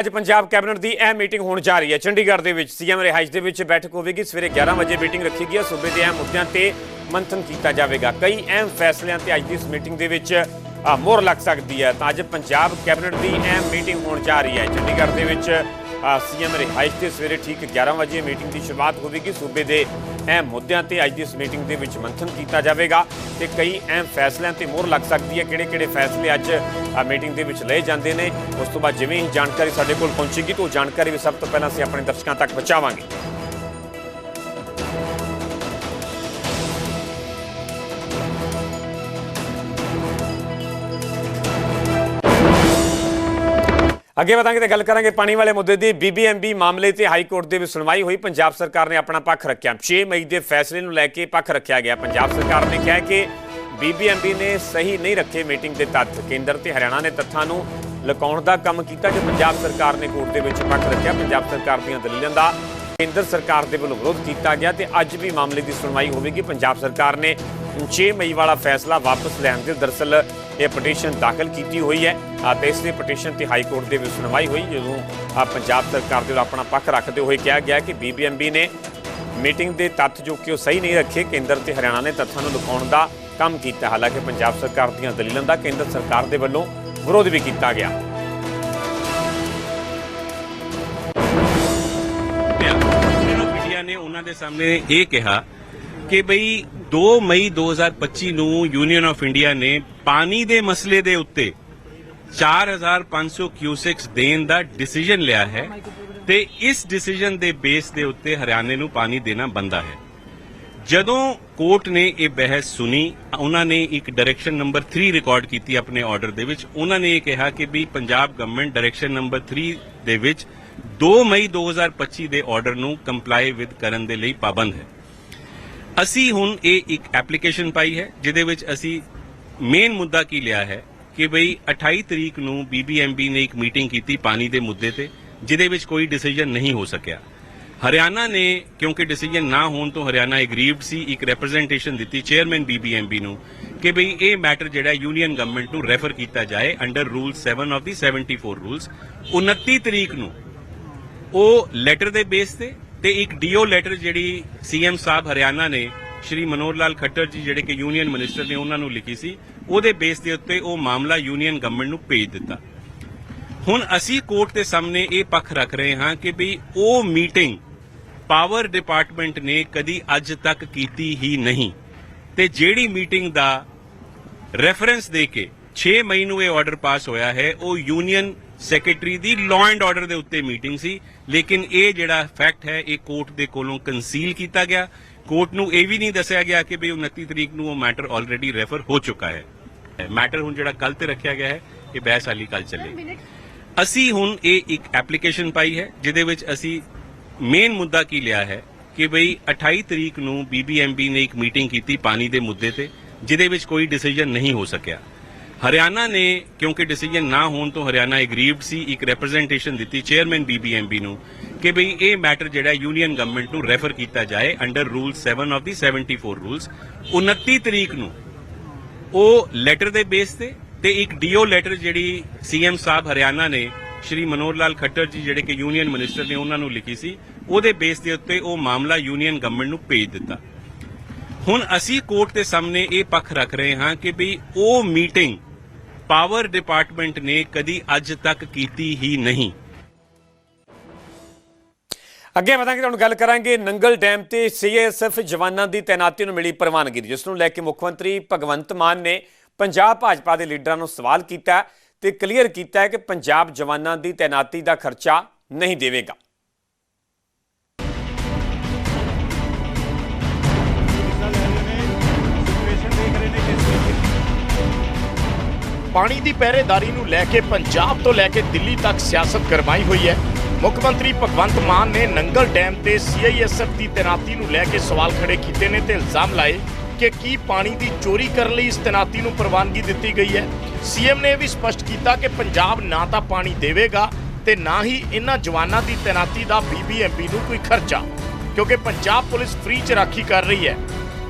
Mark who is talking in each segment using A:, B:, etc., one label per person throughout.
A: ਅੱਜ ਪੰਜਾਬ ਕੈਬਨਿਟ ਦੀ ਅਹਿਮ ਮੀਟਿੰਗ ਹੋਣ ਜਾ ਰਹੀ ਹੈ। ਚੰਡੀਗੜ੍ਹ ਦੇ ਵਿੱਚ ਸੀਐਮ ਰਿਹਾਇਸ਼ ਦੇ ਵਿੱਚ ਬੈਠਕ ਹੋਵੇਗੀ। ਸਵੇਰੇ 11 ਵਜੇ ਮੀਟਿੰਗ ਰੱਖੀ ਗਈ ਹੈ। ਸੂਬੇ ਦੇ ਅਹਿਮ ਮੁੱਦਿਆਂ ਤੇ ਮੰਥਨ ਕੀਤਾ ਜਾਵੇਗਾ। ਕਈ ਅਹਿਮ ਫੈਸਲਿਆਂ ਤੇ ਅੱਜ ਦੀ ਇਸ ਮੀਟਿੰਗ ਦੇ ਵਿੱਚ ਮੋਹਰ ਲੱਗ ਸਕਦੀ ਹੈ। ਤਾਂ ਅੱਜ ਪੰਜਾਬ ਕੈਬਨਿਟ ਦੀ ਅਹਿਮ ਮੀਟਿੰਗ ਹੋਣ ਜਾ ਰਹੀ ਹੈ। ਚੰਡੀਗੜ੍ਹ ਦੇ ਵਿੱਚ ਸੀਐਮ ਰਿਹਾਇਸ਼ ਤੇ ਸਵੇਰੇ ਠੀਕ 11 ਵਜੇ ਮੀਟਿੰਗ ਦੀ ਸ਼ੁਰੂਆਤ ਹੋਵੇਗੀ। ਸੂਬੇ ਦੇ ਅਹਿਮ ਮੁੱਦਿਆਂ ਤੇ ਅੱਜ ਦੀ ਇਸ ਮੀਟਿੰਗ ਦੇ ਵਿੱਚ ਮੰਥਨ ਕੀਤਾ ਜਾਵੇਗਾ ਤੇ ਕਈ ਅਹਿਮ ਫੈਸਲਿਆਂ ਤੇ ਮੋਹਰ ਲੱਗ ਸਕਦੀ ਹੈ। ਕਿਹੜੇ-ਕਿਹੜੇ ਫੈਸਲੇ ਅੱਜ ਮੀਟਿੰਗ ਦੇ ਵਿੱਚ ਲਏ ਜਾਂਦੇ ਨੇ, ਉਸ ਤੋਂ ਬਾਅਦ ਜਿਵੇਂ ਹੀ ਜਾਣਕਾਰੀ ਸਾਡੇ ਕੋਲ ਪਹੁੰਚੇਗੀ ਤਾਂ ਉਹ ਜਾਣਕਾਰੀ ਵੀ ਸਭ ਤੋਂ ਪਹਿਲਾਂ ਅਸੀਂ ਆਪਣੇ ਦਰਸ਼ਕਾਂ ਤੱਕ ਪਹੁੰਚਾਵਾਂਗੇ। ਅੱਗੇ ਵਧਾਂਗੇ ਤੇ ਗੱਲ ਕਰਾਂਗੇ ਪਾਣੀ ਵਾਲੇ ਮੁੱਦੇ ਦੀ। ਬੀਬੀਐਮਬੀ ਮਾਮਲੇ ਤੇ ਹਾਈ ਕੋਰਟ ਦੇ ਵਿੱਚ ਸੁਣਵਾਈ ਹੋਈ। ਪੰਜਾਬ ਸਰਕਾਰ ਨੇ ਆਪਣਾ ਪੱਖ ਰੱਖਿਆ। 6 ਮਈ ਦੇ ਫੈਸਲੇ ਨੂੰ ਲੈ ਕੇ ਪੱਖ ਰੱਖਿਆ ਗਿਆ। ਪੰਜਾਬ ਸਰਕਾਰ ਨੇ ਕਿਹਾ ਕਿ ਬੀਬੀਐਮਬੀ ਨੇ ਸਹੀ ਨਹੀਂ ਰੱਖੇ ਮੀਟਿੰਗ ਦੇ ਤੱਥ। ਕੇਂਦਰ ਤੇ ਹਰਿਆਣਾ ਨੇ ਤੱਥਾਂ ਨੂੰ ਲੁਕਾਉਣ ਦਾ ਕੰਮ ਕੀਤਾ ਜੋ ਪੰਜਾਬ ਸਰਕਾਰ ਨੇ ਕੋਰਟ ਦੇ ਵਿੱਚ ਪੱਖ ਰੱਖਿਆ। ਪੰਜਾਬ ਸਰਕਾਰ ਦੀਆਂ ਦਲੀਲਾਂ ਦਾ ਕੇਂਦਰ ਸਰਕਾਰ ਦੇ ਵੱਲੋਂ ਵਿਰੋਧ ਕੀਤਾ ਗਿਆ ਤੇ ਅੱਜ ਵੀ ਮਾਮਲੇ ਦੀ ਸੁਣਵਾਈ ਹੋਵੇਗੀ। ਪੰਜਾਬ ਸਰਕਾਰ ਨੇ 6 ਮਈ ਵਾਲਾ ਫੈਸਲਾ ਵਾਪਸ ਲੈਣ ਦੇ ਦਰਸਲ ਇਹ ਪਟੀਸ਼ਨ ਦਾਖਲ ਕੀਤੀ ਹੋਈ ਹੈ। ਤੇ ਇਸ ਦੀ ਪਟੀਸ਼ਨ ਤੇ ਹਾਈ ਕੋਰਟ ਦੇ ਵਿੱਚ ਸੁਣਵਾਈ ਹੋਈ, ਜਦੋਂ ਪੰਜਾਬ ਸਰਕਾਰ ਦੇ ਵੱਲੋਂ ਆਪਣਾ ਪੱਖ ਰੱਖਦੇ ਹੋਏ ਕਿਹਾ ਗਿਆ ਕਿ ਬੀਬੀਐਮਬੀ ਨੇ ਮੀਟਿੰਗ ਦੇ ਤੱਥ ਜੋ ਕਿ ਉਹ ਸਹੀ ਨਹੀਂ ਰੱਖੇ, ਕੇਂਦਰ ਤੇ ਹਰਿਆਣਾ ਨੇ ਤੱਥਾਂ ਨੂੰ ਲੁਕਾਉਣ ਦਾ ਕੰਮ ਕੀਤਾ। ਹਾਲਾਂਕਿ ਪੰਜਾਬ ਸਰਕਾਰ ਦੀਆਂ ਦਲੀਲਾਂ ਦਾ ਕੇਂਦਰ ਸਰਕਾਰ ਦੇ ਵੱਲੋਂ ਵਿਰੋਧ ਵੀ ਕੀਤਾ ਗਿਆ।
B: ਮੀਡੀਆ ਨੇ ਉਹਨਾਂ ਦੇ ਸਾਹਮਣੇ ਇਹ ਕਿਹਾ ਕਿ ਬਈ 2 ਮਈ 2025 ਨੂੰ ਯੂਨੀਅਨ ਆਫ ਇੰਡੀਆ ਨੇ ਪਾਣੀ ਦੇ ਮਸਲੇ ਦੇ ਉੱਤੇ 4500 ਕਿਊਸਿਕਸ ਦੇਣ ਦਾ ਡਿਸੀਜਨ ਲਿਆ ਹੈ ਤੇ ਇਸ ਡਿਸੀਜਨ ਦੇ ਬੇਸ ਦੇ ਉੱਤੇ ਹਰਿਆਣੇ ਨੂੰ ਪਾਣੀ ਦੇਣਾ ਬੰਦਾ ਹੈ। ਜਦੋਂ ਕੋਰਟ ਨੇ ਇਹ ਬਹਿਸ ਸੁਣੀ, ਉਹਨਾਂ ਨੇ ਇੱਕ ਡਾਇਰੈਕਸ਼ਨ ਨੰਬਰ 3 ਰਿਕਾਰਡ ਕੀਤੀ ਆਪਣੇ ਆਰਡਰ ਦੇ ਵਿੱਚ। ਉਹਨਾਂ ਨੇ ਇਹ ਕਿਹਾ ਕਿ ਵੀ ਪੰਜਾਬ ਗਵਰਨਮੈਂਟ ਡਾਇਰੈਕਸ਼ਨ ਨੰਬਰ 3 ਦੇ ਵਿੱਚ 2 ਮਈ 2025 ਦੇ ਆਰਡਰ ਨੂੰ ਕੰਪਲਾਈ ਵਿਦ ਕਰਨ ਦੇ ਲਈ ਪਾਬੰਦ ਹੈ। ਅਸੀਂ ਹੁਣ ਇਹ ਇੱਕ ਐਪਲੀਕੇਸ਼ਨ ਪਾਈ ਹੈ, ਜਿਹਦੇ ਵਿੱਚ ਅਸੀਂ ਮੇਨ ਮੁੱਦਾ ਕੀ ਲਿਆ ਹੈ ਕਿ ਬਈ 28 ਤਰੀਕ ਨੂੰ ਬੀਬੀਐਮਬੀ ਨੇ ਇੱਕ ਮੀਟਿੰਗ ਕੀਤੀ ਪਾਣੀ ਦੇ ਮੁੱਦੇ ਤੇ, ਜਿਹਦੇ ਵਿੱਚ ਕੋਈ ਡਿਸੀਜਨ ਨਹੀਂ ਹੋ ਸਕਿਆ। ਹਰਿਆਣਾ ਨੇ, ਕਿਉਂਕਿ ਡਿਸੀਜਨ ਨਾ ਹੋਣ ਤੋਂ ਹਰਿਆਣਾ ਐਗਰੀਵਡ ਸੀ, ਇੱਕ ਰਿਪਰੈਜ਼ੈਂਟੇਸ਼ਨ ਦਿੱਤੀ ਚੇਅਰਮੈਨ ਬੀਬੀਐਮਬੀ ਨੂੰ ਕਿ ਬਈ ਇਹ ਮੈਟਰ ਜਿਹੜਾ ਯੂਨੀਅਨ ਗਵਰਨਮੈਂਟ ਨੂੰ ਰੈਫਰ ਕੀਤਾ ਜਾਏ ਅੰਡਰ ਰੂਲ 7 ਆਫ ਦੀ 74 ਰੂਲਸ 29 ਤਰੀਕ ਨੂੰ ਉਹ ਲੈਟਰ ਦੇ ਬੇਸ ਤੇ ਤੇ ਇੱਕ ਡੀਓ ਲੈਟਰ ਜਿਹੜੀ ਸੀਐਮ ਸਾਹਿਬ ਹਰਿਆਣਾ ਨੇ ਸ਼੍ਰੀ ਮਨੋਹਰ ਲਾਲ ਖੱਟਰ ਜੀ ਜਿਹੜੇ ਕਿ ਯੂਨੀਅਨ ਮਿਨਿਸਟਰ ਨੇ ਉਹਨਾਂ ਨੂੰ ਲਿਖੀ ਸੀ, ਉਹਦੇ ਬੇਸ ਦੇ ਉੱਤੇ ਉਹ ਮਾਮਲਾ ਯੂਨੀਅਨ ਗਵਰਨਮੈਂਟ ਨੂੰ ਭੇਜ ਦਿੱਤਾ। ਹੁਣ ਅਸੀਂ ਕੋਰਟ ਦੇ ਸਾਹਮਣੇ ਇਹ ਪੱਖ ਰੱਖ ਰਹੇ ਹਾਂ ਕਿ ਵੀ ਉਹ ਮੀਟਿੰਗ ਪਾਵਰ ਡਿਪਾਰਟਮੈਂਟ ਨੇ ਕਦੀ ਅੱਜ ਤੱਕ ਕੀਤੀ ਹੀ ਨਹੀਂ। ਤੇ ਜਿਹੜੀ ਮੀਟਿੰਗ ਦਾ ਰੈਫਰੈਂਸ ਦੇ ਕੇ 6 ਮਈ ਨੂੰ ਇਹ ਆਰਡਰ ਪਾਸ ਹੋਇਆ ਹੈ, ਉਹ ਯੂਨੀਅਨ ਸੈਕਟਰੀ ਦੀ ਲਾਅ ਐਂਡ ਆਰਡਰ ਦੇ ਉੱਤੇ ਮੀਟਿੰਗ ਸੀ, ਲੇਕਿਨ ਇਹ ਜਿਹੜਾ ਫੈਕਟ ਹੈ, ਇਹ ਕੋਰਟ ਦੇ ਕੋਲੋਂ ਕੰਸੀਲ ਕੀਤਾ ਗਿਆ। ਕੋਰਟ ਨੂੰ ਇਹ ਵੀ ਨਹੀਂ ਦੱਸਿਆ ਗਿਆ ਕਿ ਵੀ 29 ਤਰੀਕ ਨੂੰ ਉਹ ਮੈਟਰ ਆਲਰੇਡੀ ਰੈਫਰ ਹੋ ਚੁੱਕਾ ਹੈ। ਮੈਟਰ ਹੁਣ ਜਿਹੜਾ ਕੱਲ ਤੇ ਰੱਖਿਆ ਗਿਆ ਹੈ ਇਹ ਬਹਿਸ ਹਾਲੀ ਕੱਲ ਚੱਲੇਗੀ। ਅਸੀਂ ਹੁਣ ਇਹ ਇੱਕ ਐਪਲੀਕੇਸ਼ਨ ਪਾਈ ਹੈ ਜਿਹਦੇ ਵਿੱਚ ਅਸੀਂ ਮੇਨ ਮੁੱਦਾ ਕੀ ਲਿਆ ਹੈ ਕਿ ਬਈ 28 ਤਰੀਕ ਨੂੰ ਬੀਬੀਐਮਬੀ ਨੇ ਇੱਕ ਮੀਟਿੰਗ ਕੀਤੀ ਪਾਣੀ ਦੇ ਮੁੱਦੇ ਤੇ ਜਿਹਦੇ ਵਿੱਚ ਕੋਈ ਡਿਸੀਜਨ ਨਹੀਂ ਹੋ ਸਕਿਆ। ਹਰਿਆਣਾ ਨੇ ਕਿਉਂਕਿ ਡਿਸੀਜਨ ਨਾ ਹੋਣ ਤੋਂ ਹਰਿਆਣਾ ਐਗਰੀਵਡ ਸੀ ਇੱਕ ਰਿਪਰੈਜ਼ੈਂਟੇਸ਼ਨ ਦਿੱਤੀ ਚੇਅਰਮੈਨ ਬੀਬੀਐਮਬੀ ਨੂੰ ਕਿ ਬਈ ਇਹ ਮੈਟਰ ਜਿਹੜਾ ਯੂਨੀਅਨ ਗਵਰਨਮੈਂਟ ਨੂੰ ਰੈਫਰ ਕੀਤਾ ਜਾਏ ਅੰਡਰ ਰੂਲ 7 ਆਫ ਦੀ 74 ਰੂਲਸ 29 ਤਰੀਕ ਨੂੰ ਉਹ ਲੈਟਰ ਦੇ ਬੇਸ ਤੇ ਤੇ ਇੱਕ ਡੀਓ ਲੈਟਰ ਜਿਹੜੀ ਸੀਐਮ ਸਾਹਿਬ ਹਰਿਆਣਾ ਨੇ, ਸ਼੍ਰੀ ਮਨੋਹਰ ਲਾਲ ਖੱਟਰ ਜੀ ਜਿਹੜੇ ਕਿ ਯੂਨੀਅਨ ਮਿਨਿਸਟਰ ਨੇ ਉਹਨਾਂ ਨੂੰ ਲਿਖੀ ਸੀ, ਉਹਦੇ ਬੇਸ ਦੇ ਉੱਤੇ ਉਹ ਮਾਮਲਾ ਯੂਨੀਅਨ ਗਵਰਨਮੈਂਟ ਨੂੰ ਭੇਜ ਦਿੱਤਾ। ਹੁਣ ਅਸੀਂ ਕੋਰਟ ਦੇ ਸਾਹਮਣੇ ਇਹ ਪੱਖ ਰੱਖ ਰਹੇ ਹਾਂ ਕਿ ਵੀ ਉਹ ਮੀਟਿੰਗ ਪਾਵਰ ਡਿਪਾਰਟਮੈਂਟ ਨੇ ਕਦੀ ਅੱਜ ਤੱਕ ਕੀਤੀ ਹੀ ਨਹੀਂ।
A: ਅੱਗੇ ਵਧਾਂਗੇ, ਤੁਹਾਨੂੰ ਗੱਲ ਕਰਾਂਗੇ ਨੰਗਲ ਡੈਮ ਤੇ ਸੀਐਸਐਫ ਜਵਾਨਾਂ ਦੀ ਤਾਇਨਾਤੀ ਨੂੰ ਮਿਲੀ ਪ੍ਰਵਾਨਗੀ ਜਿਸ ਨੂੰ ਲੈ ਕੇ ਮੁੱਖ ਮੰਤਰੀ ਭਗਵੰਤ ਮਾਨ ਨੇ ਪੰਜਾਬ ਭਾਜਪਾ ਦੇ ਲੀਡਰਾਂ ਨੂੰ ਸਵਾਲ ਕੀਤਾ ਹੈ ਤੇ ਕਲੀਅਰ ਕੀਤਾ ਹੈ ਕਿ ਪੰਜਾਬ ਜਵਾਨਾਂ ਦੀ ਤਾਇਨਾਤੀ ਦਾ ਖਰਚਾ ਨਹੀਂ ਦੇਵੇਗਾ।
C: ਪਾਣੀ ਦੀ ਪਹਿਰੇਦਾਰੀ ਨੂੰ ਲੈ ਕੇ, ਪੰਜਾਬ ਤੋਂ ਲੈ ਕੇ ਦਿੱਲੀ ਤੱਕ ਸਿਆਸਤ ਗਰਮਾਈ ਹੋਈ ਹੈ। ਮੁੱਖ ਮੰਤਰੀ ਭਗਵੰਤ ਮਾਨ ਨੇ ਨੰਗਲ ਡੈਮ ਤੇ ਸੀਆਈਐਸਐਫ ਦੀ ਤੈਨਾਤੀ ਨੂੰ ਲੈ ਕੇ ਸਵਾਲ ਖੜੇ ਕੀਤੇ ਨੇ ਤੇ ਇਲਜ਼ਾਮ ਲਾਏ ਕਿ ਕੀ ਪਾਣੀ ਦੀ ਚੋਰੀ ਕਰਨ ਲਈ ਇਸ ਤੈਨਾਤੀ ਨੂੰ ਪ੍ਰਵਾਨਗੀ ਦਿੱਤੀ ਗਈ ਹੈ। ਸੀਐਮ ਨੇ ਇਹ ਵੀ ਸਪਸ਼ਟ ਕੀਤਾ ਕਿ ਪੰਜਾਬ ਨਾ ਤਾਂ ਪਾਣੀ ਦੇਵੇਗਾ ਤੇ ਨਾ ਹੀ ਇਹਨਾਂ ਜਵਾਨਾਂ ਦੀ ਤੈਨਾਤੀ ਦਾ ਬੀਬੀਐਮਪੀ ਨੂੰ ਕੋਈ ਖਰਚਾ, ਕਿਉਂਕਿ ਪੰਜਾਬ ਪੁਲਿਸ ਫ੍ਰੀ ਚ ਰਾਖੀ ਕਰ ਰਹੀ ਹੈ।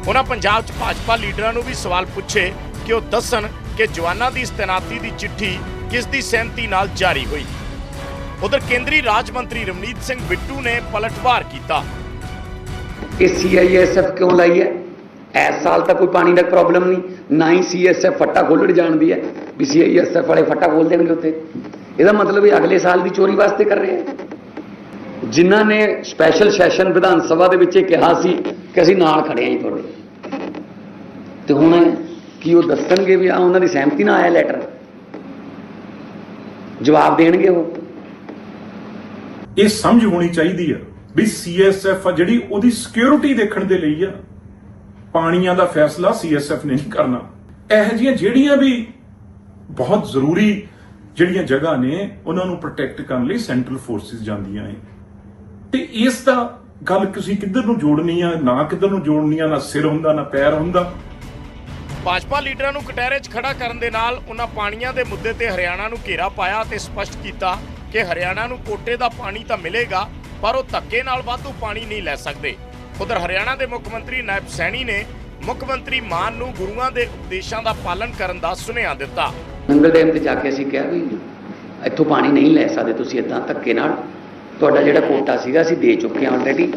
C: ਉਹਨਾਂ ਪੰਜਾਬ 'ਚ ਭਾਜਪਾ ਲੀਡਰਾਂ ਨੂੰ ਵੀ ਸਵਾਲ ਪੁੱਛੇ ਕਿ ਉਹ ਦੱਸਣ ਕਿ ਜਵਾਨਾਂ ਦੀ ਇਸ ਤੈਨਾਤੀ ਦੀ ਚਿੱਠੀ ਕਿਸ ਦੀ ਸਹਿਮਤੀ ਨਾਲ ਜਾਰੀ ਹੋਈ। ਉਧਰ ਕੇਂਦਰੀ ਰਾਜ ਮੰਤਰੀ ਰਵਨੀਤ ਸਿੰਘ ਬਿੱਟੂ ਨੇ ਪਲਟਵਾਰ ਕੀਤਾ।
D: ਇਹ ਸੀਆਈਐਸਐਫ ਕਿਉਂ ਲਾਈ ਹੈ? ਇਸ ਸਾਲ ਤਾਂ ਕੋਈ ਪਾਣੀ ਦਾ ਪ੍ਰੋਬਲਮ ਨਹੀਂ। ਨਾ ਹੀ ਸੀਐਸਐਫ ਫੱਟਾ ਖੋਲਣ ਜਾਣਦੀ ਹੈ ਵੀ ਸੀਆਈਐਸਐਫ ਵਾਲੇ ਫੱਟਾ ਖੋਲ ਦੇਣਗੇ ਉੱਥੇ। ਇਹਦਾ ਮਤਲਬ ਇਹ ਅਗਲੇ ਸਾਲ ਦੀ ਚੋਰੀ ਵਾਸਤੇ ਕਰ ਰਹੇ ਹੈ। ਜਿਨ੍ਹਾਂ ਨੇ ਸਪੈਸ਼ਲ ਸੈਸ਼ਨ ਵਿਧਾਨ ਸਭਾ ਦੇ ਵਿੱਚ ਇਹ ਕਿਹਾ ਸੀ ਕਿ ਅਸੀਂ ਨਾਲ ਖੜੇ ਹਾਂ ਜੀ ਤੁਹਾਡੇ। ਤੇ ਹੁਣ ਕੀ ਉਹ ਦੱਸਣਗੇ ਵੀ ਆ ਉਹਨਾਂ ਦੀ ਸਹਿਮਤੀ ਨਾਲ ਆਇਆ ਲੈਟਰ ਜਵਾਬ ਦੇਣਗੇ ਉਹ।
E: ਇਹ ਸਮਝ ਹੋਣੀ ਚਾਹੀਦੀ ਆ ਵੀ ਸੀਐਸਐਫ ਆ ਜਿਹੜੀ ਉਹਦੀ ਸਿਕਿਉਰਿਟੀ ਦੇਖਣ ਦੇ ਲਈ ਆ, ਪਾਣੀਆਂ ਦਾ ਫੈਸਲਾ ਸੀਐਸਐਫ ਨੇ ਨਹੀਂ ਕਰਨਾ। ਇਹ ਜਿਹੀਆਂ ਜਿਹੜੀਆਂ ਵੀ ਬਹੁਤ ਜ਼ਰੂਰੀ ਜਿਹੜੀਆਂ ਜਗ੍ਹਾ ਨੇ, ਉਹਨਾਂ ਨੂੰ ਪ੍ਰੋਟੈਕਟ ਕਰਨ ਲਈ ਸੈਂਟਰਲ ਫੋਰਸਿਸ ਜਾਂਦੀਆਂ ਏ ਤੇ ਇਸ ਦਾ ਗੱਲ ਤੁਸੀਂ ਕਿੱਧਰ ਨੂੰ ਜੋੜਨੀ ਆ, ਨਾ ਕਿੱਧਰ ਨੂੰ ਜੋੜਨੀ ਆ, ਨਾ ਸਿਰ ਹੁੰਦਾ, ਨਾ ਪੈਰ ਹੁੰਦਾ?
C: ਭਾਜਪਾ ਲੀਡਰਾਂ ਨੂੰ ਕਟਹਿਰੇ 'ਚ ਖੜਾ ਕਰਨ ਦੇ ਨਾਲ ਉਹਨਾਂ ਪਾਣੀਆਂ ਦੇ ਮੁੱਦੇ ਤੇ ਹਰਿਆਣਾ ਨੂੰ ਘੇਰਾ ਪਾਇਆ ਤੇ ਸਪਸ਼ਟ ਕੀਤਾ ਕਿ ਹਰਿਆਣਾ ਨੂੰ ਕੋਟੇ ਦਾ ਪਾਣੀ ਤਾਂ ਮਿਲੇਗਾ, ਪਰ ਉਹ ਧੱਕੇ ਨਾਲ ਵਾਧੂ ਪਾਣੀ ਨਹੀਂ ਲੈ ਸਕਦੇ। ਉਧਰ ਹਰਿਆਣਾ ਦੇ ਮੁੱਖ ਮੰਤਰੀ ਨਾਇਬ ਸੈਣੀ ਨੇ ਮੁੱਖ ਮੰਤਰੀ ਮਾਨ ਨੂੰ ਗੁਰੂਆਂ ਦੇ ਉਪਦੇਸ਼ਾਂ ਦਾ ਪਾਲਣ ਕਰਨ ਦਾ ਸੁਨੇਹਾ ਦਿੱਤਾ।
D: ਨੰਗਲ ਡੈਮ ਤੇ ਜਾ ਕੇ ਅਸੀਂ ਕਿਹਾ ਵੀ ਇੱਥੋਂ ਪਾਣੀ ਨਹੀਂ ਲੈ ਸਕਦੇ, ਤੁਸੀਂ ਇਦਾਂ ਧੱਕੇ ਨਾਲ ਤੁਹਾਡਾ ਜਿਹੜਾ ਕੋਟਾ ਸੀਗਾ ਅਸੀਂ ਦੇ ਚੁੱਕੇ ਹਾਂ ਆਲਰੇਡੀ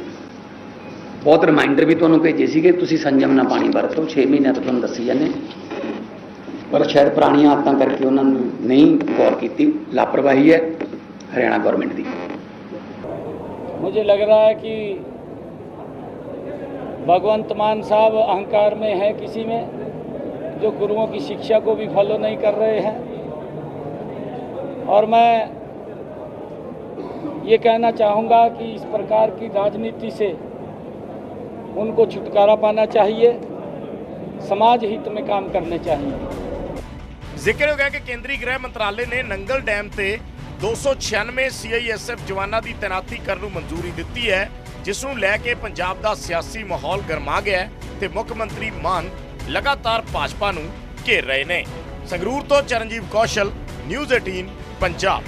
D: ਬਹੁਤ ਰਿਮਾਈਂਡਰ ਵੀ ਤੁਹਾਨੂੰ ਭੇਜੇ ਸੀਗੇ, ਤੁਸੀਂ ਸੰਜਮ ਨਾਲ ਪਾਣੀ ਵਰਤੋ 6 ਮਹੀਨਿਆਂ ਤੋਂ ਤੁਹਾਨੂੰ ਦੱਸੀ ਜਾਂਦੇ। ਪਰ ਸ਼ਾਇਦ ਪੁਰਾਣੀਆਂ ਆਦਤਾਂ ਕਰਕੇ ਉਹਨਾਂ ਨੂੰ ਨਹੀਂ ਗੌਰ ਕੀਤੀ। ਲਾਪਰਵਾਹੀ ਹੈ। हरियाणा गवर्नमेंट दी।
F: मुझे लग रहा है कि भगवंत मान साहब अहंकार में है किसी में जो गुरुओं की शिक्षा को भी फॉलो नहीं कर रहे हैं। और मैं ये कहना चाहूँगा कि इस प्रकार की राजनीति से उनको छुटकारा पाना चाहिए समाज हित में काम करने चाहिए।
C: ज़िक्र हो गया कि केंद्रीय गृह मंत्रालय ने नंगल डैम से 296 ਸੀਆਈਐਸਐਫ ਜਵਾਨਾਂ ਦੀ ਤੈਨਾਤੀ ਕਰਨ ਨੂੰ ਮਨਜ਼ੂਰੀ ਦਿੱਤੀ ਹੈ, ਜਿਸ ਨੂੰ ਲੈ ਕੇ ਪੰਜਾਬ ਦਾ ਸਿਆਸੀ ਮਾਹੌਲ ਗਰਮਾ ਗਿਆ ਹੈ ਤੇ ਮੁੱਖ ਮੰਤਰੀ ਮਾਨ ਲਗਾਤਾਰ ਭਾਜਪਾ ਨੂੰ ਘੇਰ ਰਹੇ ਨੇ। ਸੰਗਰੂਰ ਤੋਂ ਚਰਨਜੀਵ ਕੌਸ਼ਲ, ਨਿਊਜ਼ 18 ਪੰਜਾਬ।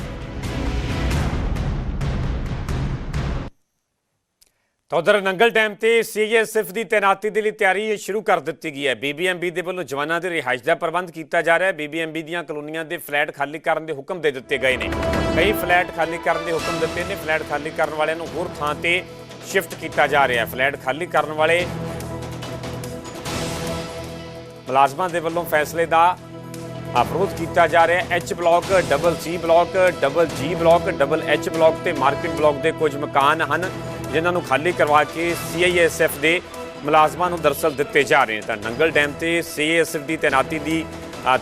A: ਤਾਂ ਉਧਰ ਨੰਗਲ ਡੈਮ ਤੇ ਸੀਐਸਐਫ ਦੀ ਤੈਨਾਤੀ ਦੇ ਲਈ ਤਿਆਰੀ ਸ਼ੁਰੂ ਕਰ ਦਿੱਤੀ ਗਈ ਹੈ। ਬੀਬੀਐਮਬੀ ਦੇ ਵੱਲੋਂ ਜਵਾਨਾਂ ਦੇ ਰਿਹਾਇਸ਼ ਦਾ ਪ੍ਰਬੰਧ ਕੀਤਾ ਜਾ ਰਿਹਾ ਹੈ। ਬੀਬੀਐਮਬੀ ਦੀਆਂ ਕਲੋਨੀਆਂ ਦੇ ਫਲੈਟ ਖਾਲੀ ਕਰਨ ਦੇ ਹੁਕਮ ਦੇ ਦਿੱਤੇ ਗਏ ਨੇ। ਕਈ ਫਲੈਟ ਖਾਲੀ ਕਰਨ ਦੇ ਹੁਕਮ ਦਿੱਤੇ ਨੇ। ਫਲੈਟ ਖਾਲੀ ਕਰਨ ਵਾਲਿਆਂ ਨੂੰ ਹੋਰ ਥਾਂ ਤੇ ਸ਼ਿਫਟ ਕੀਤਾ ਜਾ ਰਿਹਾ ਹੈ। ਫਲੈਟ ਖਾਲੀ ਕਰਨ ਵਾਲੇ ਮੁਲਾਜ਼ਮਾਂ ਦੇ ਵੱਲੋਂ ਫੈਸਲੇ ਦਾ ਅਪਰੋਧ ਕੀਤਾ ਜਾ ਰਿਹਾ ਹੈ। H block double C block double G block double H block ਤੇ ਮਾਰਕੀਟ ਬਲਾਕ ਦੇ ਕੁਝ ਮਕਾਨ ਹਨ। ਜਿਨ੍ਹਾਂ ਨੂੰ ਖਾਲੀ ਕਰਵਾ ਕੇ ਸੀਆਈਐਸਐਫ ਦੇ ਮੁਲਾਜ਼ਮਾਂ ਨੂੰ ਦਰਸਲ ਦਿੱਤੇ ਜਾ ਰਹੇ ਨੇ ਤਾਂ ਨੰਗਲ ਡੈਮ ਤੇ ਸੀਆਈਐਸਐਫ ਦੀ ਤੈਨਾਤੀ ਦੀ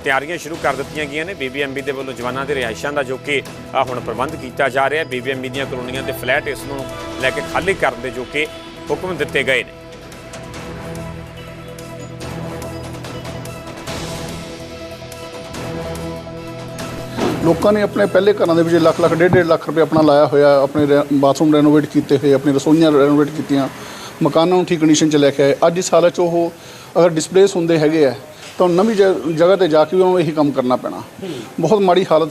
A: ਤਿਆਰੀਆਂ ਸ਼ੁਰੂ ਕਰ ਦਿੱਤੀਆਂ ਗਈਆਂ ਨੇ। ਬੀਬੀਐਮਬੀ ਦੇ ਵੱਲੋਂ ਜਵਾਨਾਂ ਦੇ ਰਿਹਾਇਸ਼ਾਂ ਦਾ ਜੋ ਕਿ ਹੁਣ ਪ੍ਰਬੰਧ ਕੀਤਾ ਜਾ ਰਿਹਾ ਹੈ। ਬੀਬੀਐਮਬੀ ਦੀਆਂ ਕਲੋਨੀਆਂ ਦੇ ਫਲੈਟ ਇਸ ਨੂੰ ਲੈ ਕੇ ਖਾਲੀ ਕਰਨ ਦੇ ਜੋ ਕਿ ਹੁਕਮ ਦਿੱਤੇ ਗਏ ਨੇ।
G: ਲੋਕਾਂ ਨੇ ਆਪਣੇ ਪਹਿਲੇ ਘਰਾਂ ਦੇ ਵਿੱਚ ਲੱਖ ਲੱਖ ਡੇਢ ਡੇਢ ਲੱਖ ਰੁਪਏ ਆਪਣਾ ਲਾਇਆ ਹੋਇਆ ਆਪਣੇ ਰੈ- ਬਾਥਰੂਮ ਰੈਨੋਵੇਟ ਕੀਤੇ ਹੋਏ ਆਪਣੀ ਰਸੋਈਆਂ ਰੈਨੋਵੇਟ ਕੀਤੀਆਂ ਮਕਾਨਾਂ ਨੂੰ ਠੀਕ ਕੰਡੀਸ਼ਨ 'ਚ ਲੈ ਕੇ ਆਏ। ਅੱਜ ਇਸ ਹਾਲਤ 'ਚ ਉਹ ਅਗਰ ਡਿਸਪਲੇਸ ਹੁੰਦੇ ਹੈਗੇ ਆ ਤਾਂ ਨਵੀਂ ਜ- ਜਗ੍ਹਾ ਤੇ ਜਾ ਕੇ ਵੀ ਉਹਨਾਂ ਨੂੰ ਇਹੀ ਕੰਮ ਕਰਨਾ ਪੈਣਾ। ਬਹੁਤ ਮਾੜੀ ਹਾਲਤ